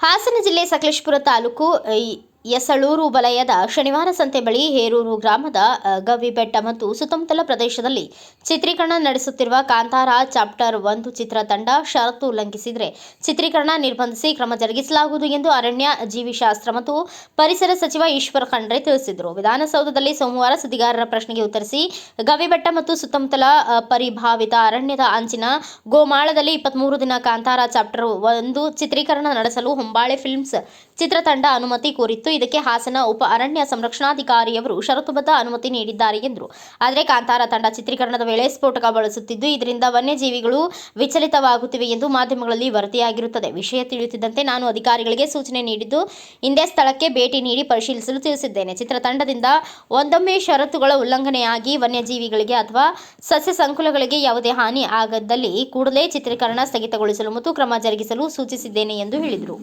ಹಾಸನ ಜಿಲ್ಲೆ ಸಕಲೇಶಪುರ ತಾಲೂಕು ಯಸಳೂರು ವಲಯದ ಶನಿವಾರ ಸಂತೆ ಬಳಿ ಹೇರೂರು ಗ್ರಾಮದ ಗವಿಬೆಟ್ಟ ಮತ್ತು ಸುತ್ತಮುತ್ತಲ ಪ್ರದೇಶದಲ್ಲಿ ಚಿತ್ರೀಕರಣ ನಡೆಸುತ್ತಿರುವ ಕಾಂತಾರ ಚಾಪ್ಟರ್ ಒಂದು ಚಿತ್ರತಂಡ ಷರತ್ತು ಉಲ್ಲಂಘಿಸಿದರೆ ಚಿತ್ರೀಕರಣ ನಿರ್ಬಂಧಿಸಿ ಕ್ರಮ ಜರುಗಿಸಲಾಗುವುದು ಎಂದು ಅರಣ್ಯ, ಜೀವಿಶಾಸ್ತ್ರ ಮತ್ತು ಪರಿಸರ ಸಚಿವ ಈಶ್ವರ ಖಂಡ್ರೆ ತಿಳಿಸಿದರು. ವಿಧಾನಸೌಧದಲ್ಲಿ ಸೋಮವಾರ ಸುದ್ದಿಗಾರರ ಪ್ರಶ್ನೆಗೆ ಉತ್ತರಿಸಿ, ಗವಿಬೆಟ್ಟ ಮತ್ತು ಸುತ್ತಮುತ್ತಲ ಪರಿಭಾವಿತ ಅರಣ್ಯದ ಅಂಚಿನ ಗೋಮಾಳದಲ್ಲಿ ಇಪ್ಪತ್ಮೂರು ದಿನ ಕಾಂತಾರ ಚಾಪ್ಟರ್ ಒಂದು ಚಿತ್ರೀಕರಣ ನಡೆಸಲು ಹೊಂಬಾಳೆ ಫಿಲ್ಮ್ಸ್ ಚಿತ್ರತಂಡ ಅನುಮತಿ ಕೋರಿತ್ತು. ಇದಕ್ಕೆ ಹಾಸನ ಉಪ ಅರಣ್ಯ ಸಂರಕ್ಷಣಾಧಿಕಾರಿಯವರು ಷರತ್ತುಬದ್ಧ ಅನುಮತಿ ನೀಡಿದ್ದಾರೆ ಎಂದರು. ಆದರೆ ಕಾಂತಾರ ತಂಡ ಚಿತ್ರೀಕರಣದ ವೇಳೆ ಸ್ಫೋಟಕ ಬಳಸುತ್ತಿದ್ದು, ಇದರಿಂದ ವನ್ಯಜೀವಿಗಳು ವಿಚಲಿತವಾಗುತ್ತಿವೆ ಎಂದು ಮಾಧ್ಯಮಗಳಲ್ಲಿ ವರದಿಯಾಗಿರುತ್ತದೆ. ವಿಷಯ ತಿಳಿಯುತ್ತಿದ್ದಂತೆ ನಾನು ಅಧಿಕಾರಿಗಳಿಗೆ ಸೂಚನೆ ನೀಡಿದ್ದು ಇಂದೇ ಸ್ಥಳಕ್ಕೆ ಭೇಟಿ ನೀಡಿ ಪರಿಶೀಲಿಸಲು ತಿಳಿಸಿದ್ದೇನೆ. ಚಿತ್ರತಂಡದಿಂದ ಒಂದೊಮ್ಮೆ ಷರತ್ತುಗಳ ಉಲ್ಲಂಘನೆಯಾಗಿ ವನ್ಯಜೀವಿಗಳಿಗೆ ಅಥವಾ ಸಸ್ಯ ಸಂಕುಲಗಳಿಗೆ ಯಾವುದೇ ಹಾನಿ ಆಗದಲ್ಲಿ ಕೂಡಲೇ ಚಿತ್ರೀಕರಣ ಸ್ಥಗಿತಗೊಳಿಸಲು ಮತ್ತು ಕ್ರಮ ಜರುಗಿಸಲು ಸೂಚಿಸಿದ್ದೇನೆ ಎಂದು ಹೇಳಿದರು.